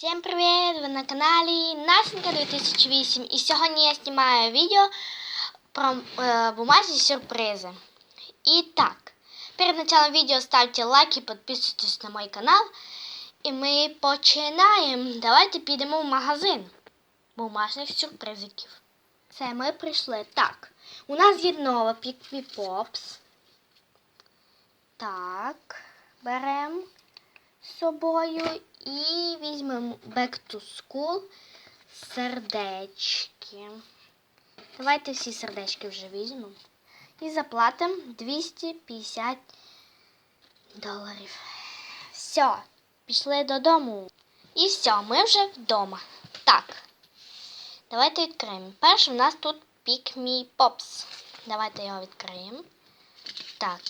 Всем привет! Ви на каналі Насенька 2008 і сьогодні я знімаю відео про е, бумажні сюрпризи. І так, перед началом відео ставте лайк і підписуйтесь на мій канал. І ми починаємо. Давайте підемо в магазин бумажних сюрпризиків. Це ми прийшли. Так, у нас є нова Пікві Попс. Так, беремо з собою і візьмемо Back to School сердечки. Давайте всі сердечки вже візьмемо. І заплатимо 250 доларів. Все, пішли додому. І все, ми вже вдома. Так. Давайте відкриємо. Перше у нас тут Pick Me Pops. Давайте його відкриємо. Так.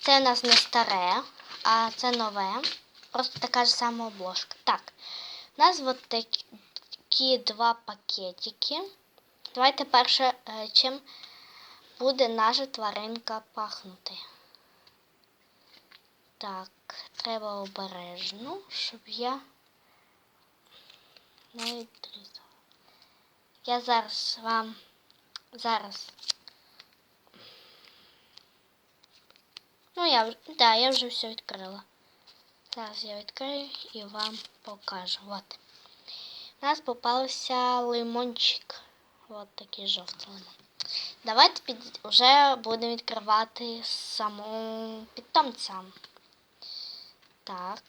Це у нас не старе, а це нове. Просто така ж сама обложка. Так, у нас от такі, два пакетики. Давайте перше, е, чим буде наша тваринка пахнути. Так, треба обережно, щоб я не відрізала. Я зараз вам зараз. Ну, я да, я вже все відкрила. Зараз я відкрию і вам покажу. От. У нас попався лимончик. От такий жовтий. Давайте під... вже будемо відкривати саму питомця. Так.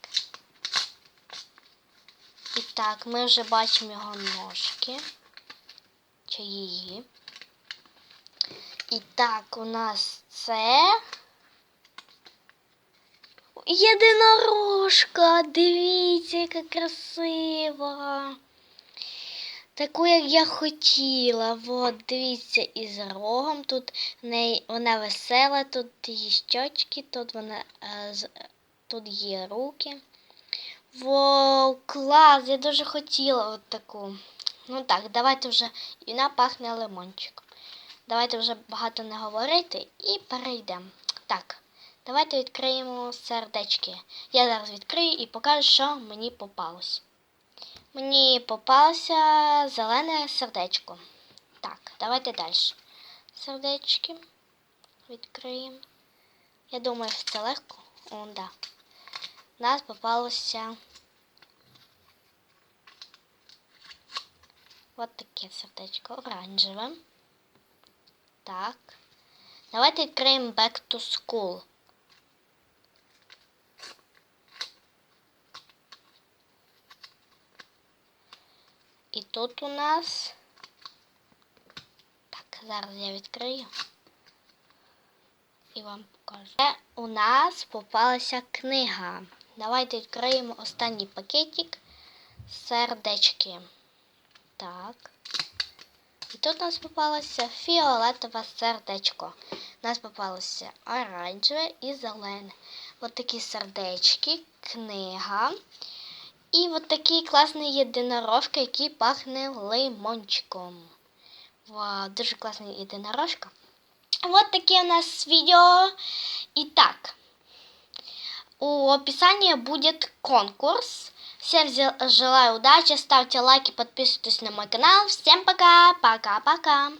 І так, ми вже бачимо його ножки. Чи її. І так, у нас це. Єдинорожка, дивіться, яка красива. Таку, як я хотіла. От, дивіться, із рогом. Тут в неї, вона весела, тут її щочки, тут вона е, тут є руки. Вау, клас! Я дуже хотіла от таку. Ну так, давайте вже. І вона пахне лимончиком. Давайте вже багато не говорити і перейдемо. Так. Давайте відкриємо сердечки. Я зараз відкрию і покажу, що мені попалось. Мені попалося зелене сердечко. Так, давайте далі. Сердечки відкриємо. Я думаю, що це легко. О, да. У нас попалося от таке сердечко оранжеве. Так. Давайте відкриємо Back to School. І тут у нас. Так, зараз я відкрию. І вам покажу. У нас попалася книга. Давайте відкриємо останній пакетик сердечки. Так. І тут у нас попалося фіолетове сердечко. У нас попалося оранжеве і зелене. Ось такі сердечки, книга. І от такий класний єдинорожка, який пахне лимончиком. Вау, дуже класний єдинорожка. Вот таке у нас відео. І так, у описании будет конкурс. Всем желаю удачи, ставьте лайки, подписывайтесь на мой канал. Всем пока, пока-пока.